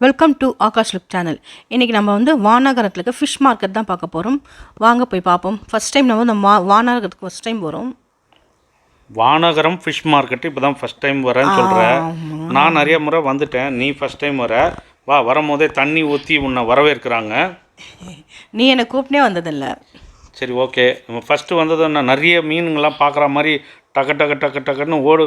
Welcome to Aakash look channel இன்றைக்கி நம்ம வந்து வானாகரத்தில் இருக்க ஃபிஷ் மார்க்கெட் தான் பார்க்க போகிறோம் வாங்க போய் பார்ப்போம். ஃபஸ்ட் டைம் நம்ம வந்து மா வானாகரத்துக்கு ஃபஸ்ட் டைம் போகிறோம் வானகரம் ஃபிஷ் மார்க்கெட் இப்போ தான் ஃபஸ்ட் டைம் வரேன்னு சொல்கிறேன் நான் நிறைய முறை வந்துட்டேன். நீ ஃபஸ்ட் டைம் வர. வா வரும்போதே தண்ணி ஊற்றி உன்னை வரவேற்கிறாங்க. நீ என்னை கூப்பிட்டே வந்ததில்ல. சரி ஓகே. நம்ம ஃபஸ்ட்டு வந்தது நான் நிறைய மீனுங்கெல்லாம் பார்க்குற மாதிரி டக்கு டக்கு டக்கு டக்குன்னு ஓடு.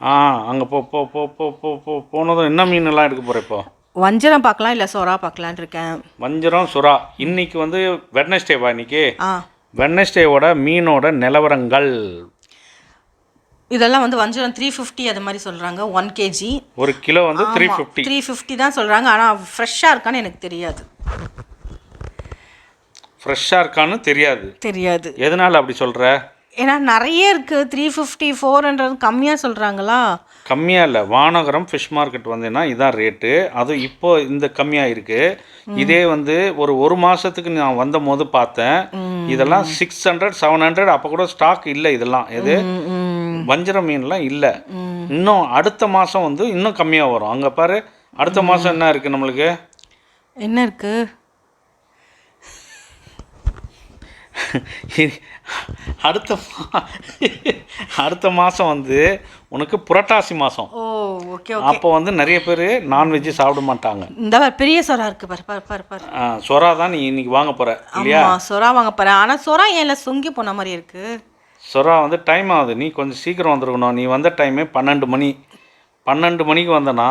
ஆ அங்கே போ போ போ போ போ போனதும் என்ன மீனெல்லாம் எடுக்க போகிற இப்போ? வஞ்சரம் பார்க்கலாம் இல்லை சொரா பார்க்கலான்னு இருக்கேன். வஞ்சரம் சுறா. இன்னைக்கு வந்து வெட்னஸ்டேவா இன்னைக்கு? ஆ. வெட்னஸ்டேவோட மீனோட நிலவரங்கள். இதெல்லாம் வந்து வஞ்சரம் த்ரீ ஃபிஃப்டி அது மாதிரி சொல்கிறாங்க ஒன் கேஜி ஒரு கிலோ வந்து த்ரீ ஃபிஃப்டி த்ரீ ஃபிஃப்டி தான் சொல்கிறாங்க ஆனால் ஃப்ரெஷ்ஷாக இருக்கான்னு எனக்கு தெரியாது. ஃப்ரெஷ்ஷாக இருக்கான்னு தெரியாது. தெரியாது. எதனால் அப்படி சொல்கிற ஏன்னா நிறைய இருக்குது த்ரீ ஃபிஃப்டி ஃபோர் ஹண்ட்ரட் கம்மியாக சொல்கிறாங்களா கம்மியாக இல்லை. வானகரம் ஃபிஷ் மார்க்கெட் வந்தீங்கன்னா இதான் ரேட்டு அது இப்போ இந்த கம்மியாக இருக்குது இதே வந்து ஒரு ஒரு மாதத்துக்கு நான் வந்த போது பார்த்தேன் இதெல்லாம் சிக்ஸ் ஹண்ட்ரட் செவன் ஹண்ட்ரட் அப்போ கூட ஸ்டாக் இல்லை இதெல்லாம். எது? வஞ்சர மீன்லாம் இல்லை. இன்னும் அடுத்த மாதம் வந்து இன்னும் கம்மியாக வரும். அங்கே பாரு அடுத்த மாதம் என்ன இருக்குது நம்மளுக்கு? என்ன இருக்குது அடுத்த அடுத்த மாதம் வந்து உனக்கு புரட்டாசி மாதம் ஓ ஓகே அப்போ வந்து நிறைய பேர் நான்வெஜ்ஜு சாப்பிட மாட்டாங்க. இந்த பாரு, பெரிய சொரா இருக்குது பாரு பாரு பாரு பாரு. ஆ, சொரா தான் நீ இன்னைக்கு வாங்க போற இல்லையா? சொரா வாங்க போகிறேன் ஆனால் சொரா ஏன் இல்லை சொங்கி போன மாதிரி இருக்குது சொரா வந்து டைம் ஆகுது. நீ கொஞ்சம் சீக்கிரம் வந்துருக்கணும். நீ வந்த டைமே பன்னெண்டு மணி. பன்னெண்டு மணிக்கு வந்தனா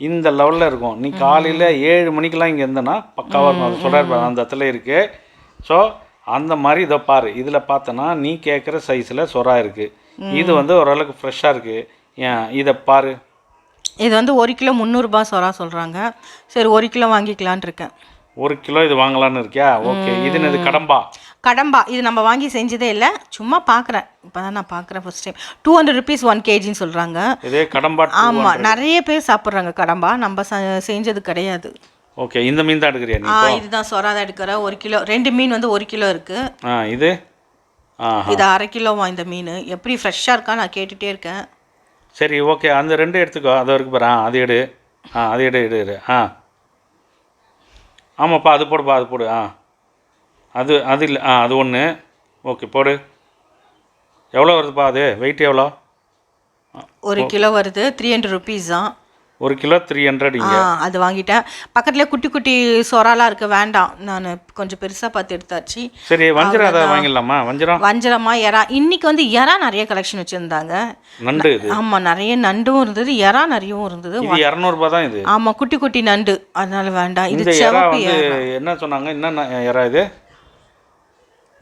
இந்த லெவலில் இருக்கும். நீ காலையில் ஏழு மணிக்கெல்லாம் இங்கே இருந்தனா பக்காவாக இருக்கும் சொல்கிறார் அந்த இடத்துல இருக்குது ஸோ அந்த மாதிரி இதை பாரு. இதில் பார்த்தனா நீ கேட்குற சைஸில் சொரா இருக்குது இது வந்து ஓரளவுக்கு ஃப்ரெஷ்ஷாக இருக்குது ஏன் இதை பாரு. இது வந்து ஒரு கிலோ முந்நூறுரூபா சொரா சொல்கிறாங்க சரி ஒரு கிலோ வாங்கிக்கலான் இருக்கேன். ஒரு கிலோ இது வாங்கலான்னு இருக்கியா? ஓகே. இது என்னது கடம்பா? கடம்பா. இது நம்ம வாங்கி செஞ்சதே இல்லை. சும்மா பார்க்குறேன் இப்போ தான் நான் பார்க்குறேன் first time two hundred rupees one கேஜின்னு சொல்கிறாங்க இதே கடம்பா ஆமாம் நிறைய பேர் சாப்பிட்றாங்க கடம்பா. நம்ம செஞ்சது கிடையாது. ஓகே இந்த மீன் தான் எடுக்கிறியா ஆ இதுதான் சொரா தான் எடுக்கிறேன் ஒரு கிலோ ரெண்டு மீன் வந்து ஒரு கிலோ இருக்குது ஆ இது? ஆ இது அரை கிலோவா இந்த மீன். எப்படி ஃப்ரெஷ்ஷாக இருக்கா? நான் கேட்டுகிட்டே இருக்கேன். சரி ஓகே அந்த ரெண்டு எடுத்துக்கோ. அது வரைக்கும் பாரு. அது எடு. ஆ அது எடு எடு எடு. ஆ. ஆமாப்பா அது போடுப்பா அது போடு. ஆ. அது அது இல்லை. ஆ அது ஒன்று ஓகே போடு. எவ்வளோ வருதுப்பா அது? வெயிட் எவ்வளோ? ஒரு கிலோ வருது. த்ரீ ஹண்ட்ரட் ருபீஸ் தான். ஒரு கிலோ த்ரீ ஹண்ட்ரட் அது வாங்கிட்டேன். பக்கத்துலேயே குட்டி குட்டி சொராலாம் இருக்கு வேண்டாம். நான் கொஞ்சம் பெருசாக பார்த்து எடுத்தாச்சு. சரி வஞ்சரம் அதை வாங்கிடலாமா? வஞ்சரம்? வஞ்சரமா எறா. இன்னைக்கு வந்து எறா நிறைய கலெக்ஷன் வச்சுருந்தாங்க. நண்டு இது? ஆமாம் நிறைய நண்டும் இருந்தது. எறா நிறையவும் இருந்தது. இது இரநூறுபா தான் இது. ஆமாம் குட்டி குட்டி நண்டு. அதனால வேண்டாம். இது சிவப்பு என்ன சொன்னாங்க? என்ன எறா இது?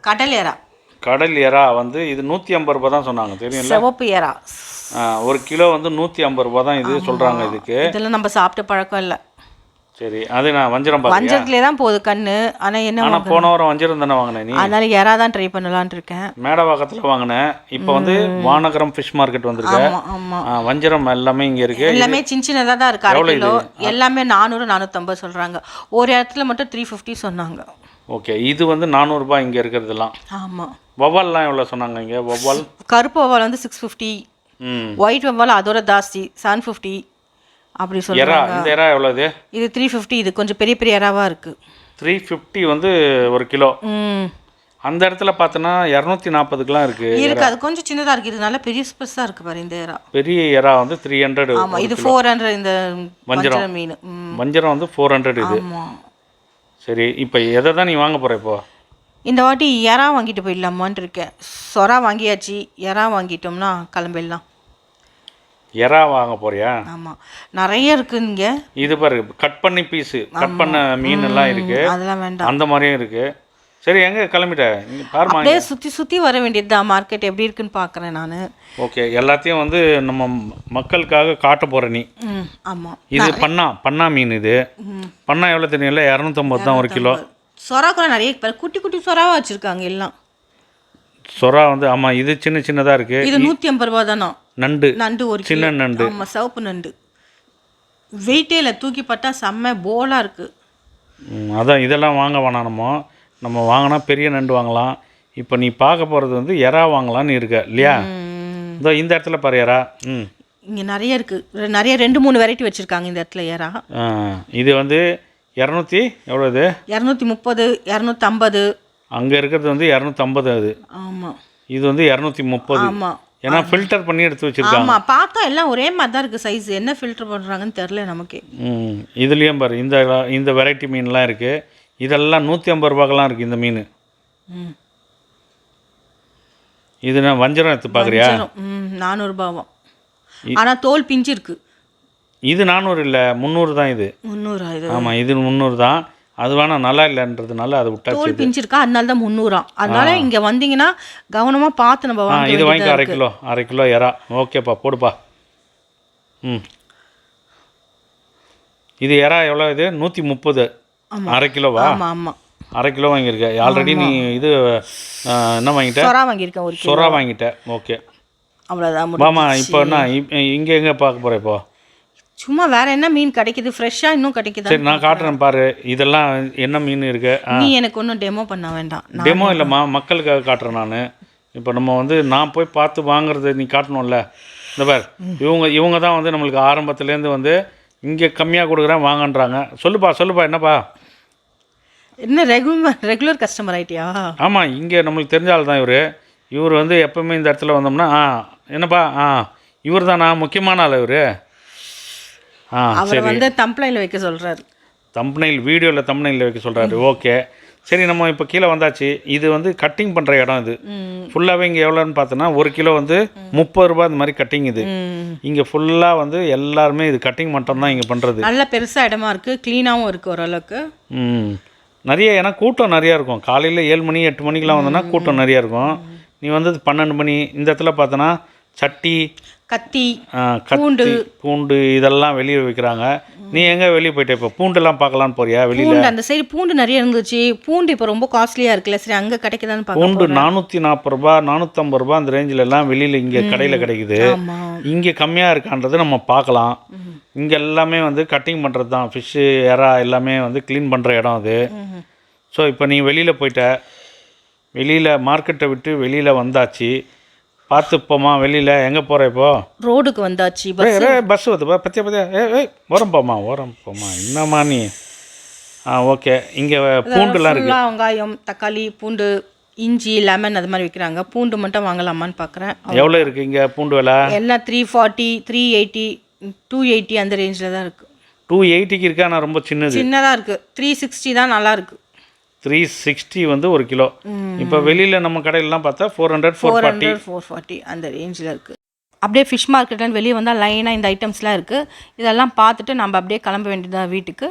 கடல் எறா. கடல் எறா வந்து இது நூற்றி ஐம்பது ரூபா தான் சொன்னாங்க. தெரியும்ல? சிவப்பு எறா. ஒரு கிலோ வந்து நூற்றி ஐம்பது ரூபா தான் இது சொல்கிறாங்க இதுக்கு. இதெல்லாம் நம்ம சாப்பிட்ட பழக்கம் இல்லை. சரி அது நான் வஞ்சிரம் வஞ்சரத்துலேயே தான் போகுது கண்ணு. ஆனால் என்ன ஆனால் போன வாரம் வஞ்சிரம் தானே வாங்கினேன் நீ? அதனால எறா தான் ட்ரை பண்ணலான் இருக்கேன். மேடவாக்கத்தில் வாங்கினேன். இப்போ வந்து வானகரம் ஃபிஷ் மார்க்கெட் வந்திருக்கு. வஞ்சிரம் எல்லாமே இங்கே இருக்கு. எல்லாமே சின்ன சின்னதாக தான் இருக்குது அரை கிலோ. எல்லாமே நானூறு நானூற்றம்பது சொல்கிறாங்க ஒரு இடத்துல மட்டும் த்ரீ ஃபிஃப்டி சொன்னாங்க. ஓகே இது வந்து நானூறுரூபா இங்கே இருக்கிறதுலாம் ஆமாம் வவ்வால்லாம் எவ்வளோ சொன்னாங்க இங்கே? வவ்வால் கருப்பு வவ்வால் வந்து சிக்ஸ் ஃபிஃப்டி ஒயிட் வவ்வால் அதோட ஜாஸ்தி. செவன் ஃபிஃப்டி அப்படி எறா சொல்கிறாங்க இந்த எறா எவ்வளோ இது? த்ரீ ஃபிஃப்டி இது கொஞ்சம் பெரிய பெரிய எறாவாக இருக்குது த்ரீ ஃபிஃப்டி வந்து ஒரு கிலோ. அந்த இடத்துல பார்த்தோன்னா இரநூத்தி நாற்பதுக்கெலாம் இருக்குது இருக்கு அது கொஞ்சம் சின்னதாக இருக்குது இது நல்லா பெரிய பெருசாக இருக்குது பாரு இந்த எறா பெரிய எறா வந்து த்ரீ ஹண்ட்ரட் ஆமாம் இது ஃபோர் ஹண்ட்ரட் இந்த வஞ்சர மீன். ம். வஞ்சிரம் வந்து ஃபோர் ஹண்ட்ரட் இது. சரி இப்போ எதை தான் நீ வாங்க போகிற இப்போ? இந்த வாட்டி எறா வாங்கிட்டு போயிடலாமான்னு இருக்கேன். சொரா வாங்கியாச்சு. எறா வாங்கிட்டோம்னா கிளம்பிடலாம். எறா வாங்க போறியா? ஆமாம் நிறைய இருக்குது இங்கே. இது பாரு கட் பண்ணி பீஸு கட் பண்ண மீன் எல்லாம் இருக்கு. அதெல்லாம் வேண்டாம். அந்த மாதிரியும் இருக்கு. சரி எங்க கிளம்பிட்ட? பாருமா அப்படியே சுற்றி சுற்றி வர வேண்டியது தான். மார்க்கெட் எப்படி இருக்குன்னு பார்க்குறேன் நான். ஓகே எல்லாத்தையும் வந்து நம்ம மக்களுக்காக காட்ட போற நீ. ஆமாம் இது பண்ணா பண்ணா மீன் இது. பண்ணா எவ்வளோ தெரியும்ல? இரநூத்தம்பது தான் ஒரு கிலோ. சொரா கூட நிறைய பாரு, குட்டி குட்டி சொராவாக வச்சுருக்காங்க எல்லாம். சொரா வந்து ஆமா இது சின்ன சின்னதா இருக்கு. இது நூற்றி ஐம்பது ரூபா தானோ? நண்டு. நண்டு ஒரு சின்ன நண்டு. ஆமாம் சிவப்பு நண்டு. வெயிட்டே இல்லை தூக்கி பார்த்தா செம்ம போலாக இருக்குது அதான் இதெல்லாம் வாங்க வேணாம் நம்ம. நம்ம வாங்கினா பெரிய நண்டு வாங்கலாம். இப்போ நீ பார்க்க போகிறது வந்து எறா வாங்கலாம்னு இருக்க இல்லையா? இதோ இந்த இடத்துல பாரு எறா. ம். இங்கே நிறைய இருக்குது நிறைய ரெண்டு மூணு வெரைட்டி வச்சுருக்காங்க இந்த இடத்துல ஆ, இது வந்து இரநூத்தி எவ்வளோ இது? இரநூத்தி முப்பது இரநூத்தம்பது. அங்கே இருக்கிறது வந்து இரநூத்தம்பது அது. ஆமாம் இது வந்து இரநூத்தி முப்பது. ஆமாம் ஏன்னா ஃபில்டர் பண்ணி எடுத்து வச்சிருக்காங்க. ஆமாம் பார்த்தா எல்லாம் ஒரே மாதிரி தான் இருக்குது சைஸ் என்ன ஃபில்டர் பண்ணுறாங்கன்னு தெரில நமக்கே. ம். இதுலேயும் பாரு இந்த இந்த வெரைட்டி மீன்லாம் இருக்குது இதெல்லாம் நூற்றி ஐம்பது ரூபாக்கெல்லாம் இருக்குது இந்த மீன். ம். இது நான் வஞ்சரம் எடுத்து பார்க்குறியா. ம் நானூறுபாவும் ஆனால் தோல் பிஞ்சு இருக்கு இது நானூறு இல்லை முந்நூறு தான் இது. முந்நூறா இது? ஆமாம் இது முந்நூறு தான். அது வேணால் நல்லா இல்லைன்றதுனால அதை விட்டாச்சு தோல் பிஞ்சு இருக்கா அதனால தான் முந்நூறாம் அதனால இங்கே வந்தீங்கன்னா கவனமாக பார்த்து நம்ம வாங்க இது வேண்டியதா அரை. கிலோ அரை கிலோ எறா. ஓகேப்பா போடுப்பா. ம். இது எறா எவ்வளோ இது? நூற்றி முப்பது அரை கிலோவா? ஆமாம் ஆமாம் அரை கிலோ வாங்கியிருக்க ஆல்ரெடி நீ இது என்ன வாங்கிட்ட? சொரா வாங்கியிருக்கேன் ஒரு சொரா வாங்கிட்ட. ஓகே. அவ்வளோதான் வாமா இப்போ என்ன இங்கே எங்கே பார்க்க போகிற இப்போ? சும்மா வேற என்ன மீன் கிடைக்குது? ஃப்ரெஷ்ஷாக இன்னும் கிடைக்குதா? சரி நான் காட்டுறேன் பாரு. இதெல்லாம் என்ன மீன் இருக்கு? நீ எனக்கு ஒன்றும் டெமோ பண்ண வேண்டாம். டெமோ இல்லைம்மா மக்களுக்காக காட்டுறேன் நான். இப்போ நம்ம வந்து நான் போய் பார்த்து வாங்குறது நீ காட்டணும்ல. இந்த பார் இவங்க இவங்க தான் வந்து நம்மளுக்கு ஆரம்பத்துலேருந்து வந்து இங்கே கம்மியாக கொடுக்குறேன் வாங்கன்றாங்க. சொல்லுப்பா சொல்லுப்பா என்னப்பா? என்ன ரெகுலர் ரெகுலர் கஸ்டமர் ஆயிட்டியா? ஆமாம் இங்கே நம்மளுக்கு தெரிஞ்ச ஆள் தான் இவர். இவர் வந்து எப்பவுமே இந்த இடத்துல வந்தோம்னா ஆ என்னப்பா ஆ இவர் தானா முக்கியமான ஆள் இவர்? அவர் வந்து தம்ப்ளைனில் வைக்க சொல்றாரு. தம்ப்னைல் வீடியோவில் தம்ப்னைல் வைக்க சொல்கிறாரு ஓகே. சரி நம்ம இப்போ கீழே வந்தாச்சு. இது வந்து கட்டிங் பண்ணுற இடம் இது. ஃபுல்லாகவே இங்கே எவ்வளோன்னு பார்த்தோன்னா ஒரு கிலோ வந்து முப்பது ரூபாய் இந்த மாதிரி கட்டிங் இது. இங்கே ஃபுல்லாக வந்து எல்லாருமே இது கட்டிங் மட்டும் தான் இங்கே பண்ணுறது நல்ல பெருசா இடமா இருக்கு. க்ளீனாகவும் இருக்கு ஓரளவுக்கு. ம். நிறைய ஏன்னா கூட்டம் நிறையா இருக்கும். காலையில் ஏழு மணி எட்டு மணிக்கெலாம் வந்தோன்னா கூட்டம் நிறையா இருக்கும். நீ வந்து பன்னெண்டு மணி இந்த இடத்துல பார்த்தோன்னா சட்டி கத்தி கத்தி பூண்டு. இதெல்லாம் வெளியே வைக்கிறாங்க. நீ எங்கே வெளியே போயிட்ட இப்போ? பூண்டெல்லாம் பார்க்கலான்னு போறியா வெளியில்? பூண்டு அந்த சைடு பூண்டு நிறைய இருந்துச்சு. பூண்டு இப்போ ரொம்ப காஸ்ட்லியா இருக்குல்ல. சரி அங்க கிடைக்குதான்னு பூண்டு நானூற்றி நாற்பது ரூபா நானூற்றம்பது ரூபா அந்த ரேஞ்சில் எல்லாம் வெளியில் இங்கே கடையில் கிடைக்குது. இங்கே கம்மியாக இருக்கான்றது நம்ம பார்க்கலாம். இங்கே எல்லாமே வந்து கட்டிங் பண்ணுறது தான். ஃபிஷ்ஷு எறா எல்லாமே வந்து க்ளீன் பண்ணுற இடம் அது. ஸோ இப்போ நீ வெளியில் போயிட்ட வெளியில் மார்க்கெட்டை விட்டு வெளியில் வந்தாச்சு. பார்த்து போமா வெளியில்? எங்கே போகிற இப்போ? ரோடுக்கு வந்தாச்சு ஏய் பஸ் வருதுப்பா பத்தியா பத்தியா. ஏ ஏய் ஓரம் போமா ஓரம் போமா என்னம்மா நீ? ஆ ஓகே. இங்கே பூண்டுலாம் இருக்குது வெங்காயம் தக்காளி பூண்டு இஞ்சி லெமன் அது மாதிரி விற்கிறாங்க பூண்டு மட்டும் வாங்கலாமான்னு பார்க்குறேன் எவ்வளோ இருக்குது இங்கே பூண்டு விலை? எல்லாம் three forty three eighty two eighty அந்த ரேஞ்சில் தான் இருக்குது டூ எயிட்டிக்கு இருக்கா? நான் ரொம்ப சின்னது. சின்னதாக இருக்குது த்ரீ சிக்ஸ்டி தான் நல்லா இருக்கு. த்ரீ சிக்ஸ்டி வந்து ஒரு கிலோ. இப்போ வெளியில் நம்ம கடையிலலாம் பார்த்தா four hundred four four forty hundred four forty அந்த ரேஞ்சில் இருக்குது அப்படியே ஃபிஷ் மார்க்கெட்லேருந்து வெளியே வந்தால் லைனாக இந்த ஐட்டம்ஸ்லாம் இருக்குது இதெல்லாம் பார்த்துட்டு நம்ம அப்படியே கிளம்ப வேண்டியதாக வீட்டுக்கு.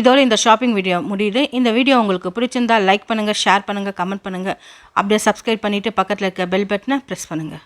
இதோட இந்த ஷாப்பிங் வீடியோ முடியுது. இந்த வீடியோ உங்களுக்கு பிடிச்சிருந்தா லைக் பண்ணுங்கள் ஷேர் பண்ணுங்கள் கமெண்ட் பண்ணுங்கள் அப்படியே சப்ஸ்கிரைப் பண்ணிவிட்டு பக்கத்தில் இருக்க பெல் பட்டனை ப்ரெஸ் பண்ணுங்கள்